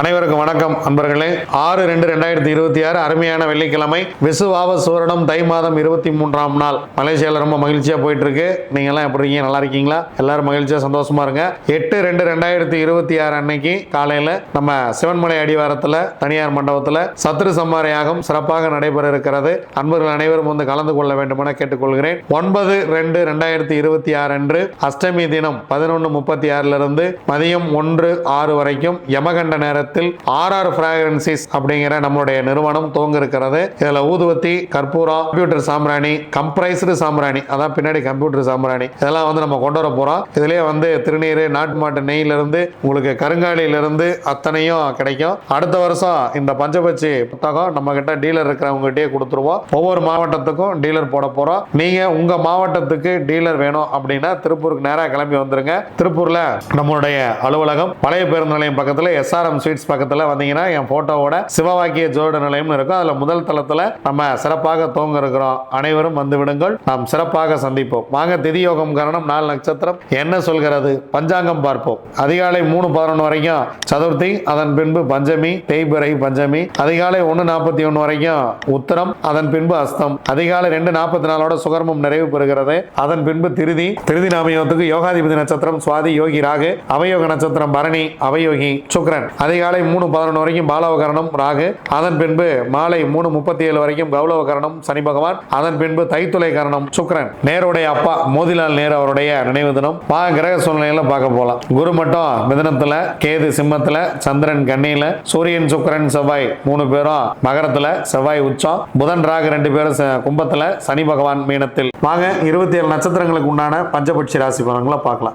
அனைவருக்கும் வணக்கம் அன்பர்களே ஆறு ரெண்டு ரெண்டாயிரத்தி இருபத்தி ஆறு அருமையான வெள்ளிக்கிழமை விசுவாவ சூரணம் தை மாதம் இருபத்தி மூன்றாம் நாள். மலேசியாவில் ரொம்ப மகிழ்ச்சியா போயிட்டு இருக்கு நீங்க எல்லாம் எப்படி இருக்கீங்க? நல்லா இருக்கீங்களா? எல்லாரும் மகிழ்ச்சியா சந்தோஷமா இருங்க. எட்டு ரெண்டு ரெண்டாயிரத்தி இருபத்தி ஆறு அன்னைக்கு காலையில நம்ம சிவன்மலை அடிவாரத்துல தனியார் மண்டபத்துல சத்ரு சம்மார யாகம் சிறப்பாக நடைபெற இருக்கிறது. அன்பர்கள் அனைவரும் வந்து கலந்து கொள்ள வேண்டும் என கேட்டுக்கொள்கிறேன். ஒன்பது ரெண்டு ரெண்டாயிரத்தி இருபத்தி ஆறு அன்று அஷ்டமி தினம் பதினொன்று முப்பத்தி ஆறுல இருந்து மதியம் ஒன்று ஆறு வரைக்கும் யமகண்ட நேரத்தில் ஆர்ஆர் பிராக்ரன்சிஸ் அப்படிங்கிற நம்மளுடைய நிறுவனம் துவங்க இருக்கிறது இதுல ஊதுவத்தி கற்பூரம் கம்ப்யூட்டர் சாம்பிராணி கம்ப்ரைஸ்டு சாம்பிராணி அதான் பின்னாடி கம்ப்யூட்டர் சாம்பிராணி இதெல்லாம் வந்து நம்ம கொண்டு வர போறோம். இதுலயே வந்து திருநீர் நாட்டு மாட்டு நெய்யிலிருந்து உங்களுக்கு கருங்காலியில இருந்து அத்தனையும் கிடைக்கும். அடுத்த வருஷம் இந்த பஞ்சபட்சி புத்தகம் நம்ம கிட்ட டீலர் இருக்கிறவங்ககிட்டயே கொடுத்துருவோம். ஒவ்வொரு மாவட்டத்துக்கும் டீலர் போட போறோம். நீங்க உங்க மாவட்டத்துக்கு டீலர் வேணும் அப்படின்னா திருப்பூருக்கு நேராக கிளம்பி வந்துருங்க. திருப்பூர்ல நம்மளுடைய அலுவலகம் பழைய பேருந்து நிலையம் பக்கத்துல எஸ்ஆர்எம் ஸ்வீட்ஸ் பக்கத்துல வந்தீங்கன்னா என் போட்டோவோட சிவவாக்கிய ஜோட நிலையம்னு இருக்கும். அதுல முதல் தளத்தில் நம்ம சிறப்பாக துவங்க இருக்கிறோம் அனைவரும் வந்து விடுங்கள். நாம் சிறப்பாக சந்திப்போம். வாங்க திதியோகம் காரணம் நாலு நட்சத்திரம் என்ன சொல்கிறது? பஞ்சாங்கம் பார்ப்போம். அதிகாலை மூணு பதினொன்று வரைக்கும் சதுர்த்தி அதன் பின்பு பஞ்சமி தேய்பிறை பஞ்சமி அதிகாலை ஒன்று நாற்பத்தி ஒன்று வரைக்கும் உத்தரம் அதன் பின்பு அஸ்தம். அதிகாலை ரெண்டு நாற்பத்தி நாலோட சுகர்மம் நிறைவு பெறுகிறது. அதன் பின்பு திருதி. திருதி நாமயோகத்துக்கு யோகாதிபதி நட்சத்திரம் சுவாதி யோகி ராகு அவயோக நட்சத்திரம் பரணி அவயோகி சுக்ரன் அதிகாலை மூணு பதினொன்று வரைக்கும் பாலவகரணம் ராகு. அதன் பின்பு மாலை மூணு முப்பத்தி ஏழு வரைக்கும் கௌலவகரணம் சனி பகவான். அதன் பின்பு தைத்துளை கரணம் சுக்ரன் நேருடைய அப்பா மோதிலால் நேரு அவருடைய நினைவு தினம். பா கிரக சூழ்நிலையில பார்க்க போகலாம் குரு மட்டும் மிதனத்துல கேது சிம்மத்துல சந்திரன் கண்ணியில சூரியன் சுக்கரன் செவ்வாய் மூணு பேரும் மகரத்துல செவ்வாய் உச்சம். புதன் ராகு ரெண்டு பேரும் ச- கும்பத்துல சனி பகவான் மீனத்தில். வாங்க இருபத்தி ஏழு நட்சத்திரங்களுக்கு உண்டான பஞ்சபட்சி ராசி பலன்களை பார்க்கலாம்.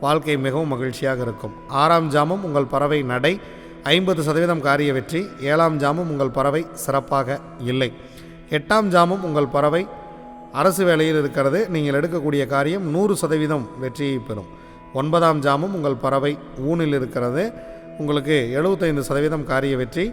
வாழ்க்கை மிகவும் மகிழ்ச்சியாக இருக்கும். ஆறாம் ஜாமம் உங்கள் பறவை நடை. ஐம்பது சதவீதம் காரிய வெற்றி. ஏழாம் ஜாமம் உங்கள் பறவை சிறப்பாக இல்லை. எட்டாம் ஜாமம் உங்கள் பறவை அரசு வேலையில் இருக்கிறது. நீங்கள் எடுக்கக்கூடிய காரியம் நூறு சதவீதம் வெற்றியை பெறும். ஒன்பதாம் ஜாமம் உங்கள் பறவை ஊனில் இருக்கிறது. உங்களுக்கு எழுபத்தைந்து சதவீதம் காரிய வெற்றி.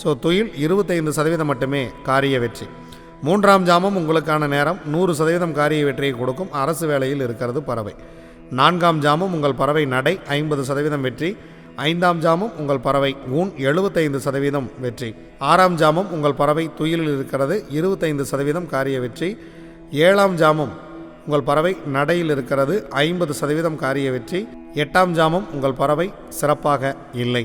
ஸோ துயில் இருபத்தைந்து சதவீதம் மட்டுமே காரிய வெற்றி. மூன்றாம் ஜாமம் உங்களுக்கான நேரம். நூறு சதவீதம் காரிய வெற்றியை கொடுக்கும். அரசு வேலையில் இருக்கிறது பறவை. நான்காம் ஜாமம் உங்கள் பறவை நடை ஐம்பது சதவீதம் வெற்றி. ஐந்தாம் ஜாமம் உங்கள் பறவை ஊன் எழுபத்தைந்து சதவீதம் வெற்றி. ஆறாம் ஜாமம் உங்கள் பறவை துயிலில் இருக்கிறது இருபத்தைந்து சதவீதம் காரிய வெற்றி. ஏழாம் ஜாமம் உங்கள் பறவை நடையில் இருக்கிறது ஐம்பது சதவீதம் காரிய வெற்றி. எட்டாம் ஜாமம் உங்கள் பறவை சிறப்பாக இல்லை.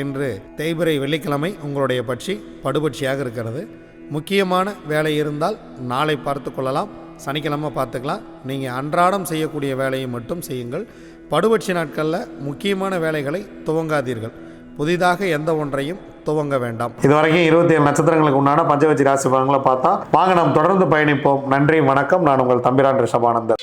இன்று தேய்பிரை வெள்ளிக்கிழமை உங்களுடைய பட்சி படுபட்சியாக இருக்கிறது. முக்கியமான வேலை இருந்தால் நாளை பார்த்து கொள்ளலாம். சனிக்கிழமை பார்த்துக்கலாம். நீங்கள் அன்றாடம் செய்யக்கூடிய வேலையை மட்டும் செய்யுங்கள். படுபட்சி நாட்களில் முக்கியமான வேலைகளை துவங்காதீர்கள். புதிதாக எந்த ஒன்றையும் துவங்க வேண்டாம். இதுவரைக்கும் இருபத்தி ஏழு நட்சத்திரங்களுக்கு உண்டான பஞ்சவச்சி ராசி பலன்களை பார்த்தா வாங்க நாம் தொடர்ந்து பயணிப்போம். நன்றி வணக்கம். நான் உங்கள் தம்பிரான் ரிஷபானந்தர்